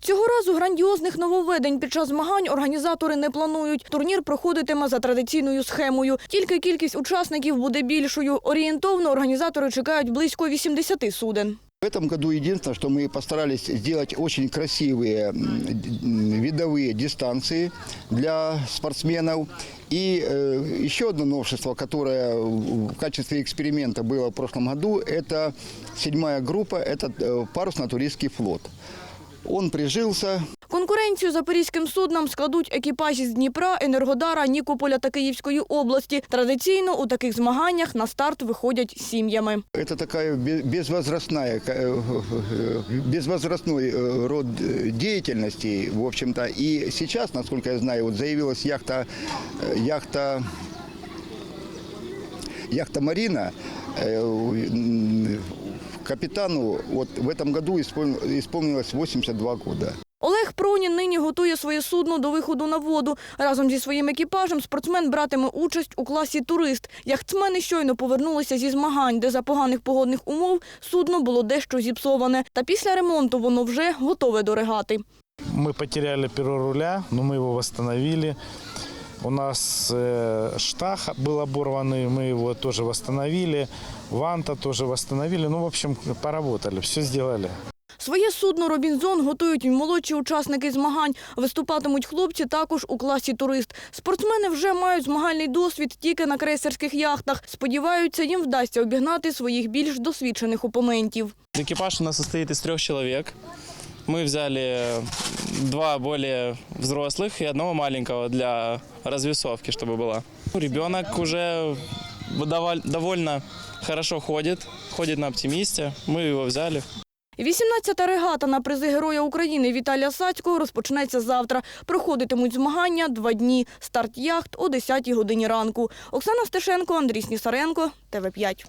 Цього разу грандіозних нововведень під час змагань організатори не планують. Турнір проходитиме за традиційною схемою. Тільки кількість учасників буде більшою. Орієнтовно організатори чекають близько 80 суден. В этом году единственное, что мы постарались сделать очень красивые м, м, видовые дистанции для спортсменов. И э, еще одно новшество, которое в качестве эксперимента было в прошлом году, это седьмая группа, это э, парусно-туристский флот. Он прижился, Конкуренцію запорізьким суднам складуть екіпажі з Дніпра, Енергодара, Нікополя та Київської області. Традиційно у таких змаганнях на старт виходять сім'ями. Это такая бе- безвозрастная, э, э, безвозрастной э, род э, деятельности, в общем-то. И сейчас, насколько я знаю, вот заявилась яхта, э, яхта, яхта Марина. Э, м, Капитану вот в этом году исполн- исполнилось 82 года. Олег Пронін нині готує своє судно до виходу на воду. Разом зі своїм екіпажем спортсмен братиме участь у класі турист. Яхтсмени щойно повернулися зі змагань, де за поганих погодних умов судно було дещо зіпсоване. Та після ремонту воно вже готове до регати. Мы потеряли перо руля, но мы его восстановили. У нас э, штах был оборванный, мы его тоже восстановили. Ванта тоже восстановили. Ну, в общем, поработали, все сделали. Своє судно Робінзон готують і молодші учасники змагань. Виступатимуть хлопці також у класі турист. Спортсмени вже мають змагальний досвід тільки на крейсерських яхтах. Сподіваються, їм вдасться обігнати своїх більш досвідчених опонентів. Экипаж у нас состоит из трех человек. Мы взяли два более взрослых и одного маленького для развесовки, чтобы была. Ребенок уже доволь- довольно хорошо ходит, ходит на оптимисте. Мы его взяли. 18-та регата на призи Героя України Віталія Сацького розпочнеться завтра. Проходитимуть змагання два дні. Старт яхт о 10-й годині ранку. Оксана Стешенко, Андрій Снісаренко, ТВ5.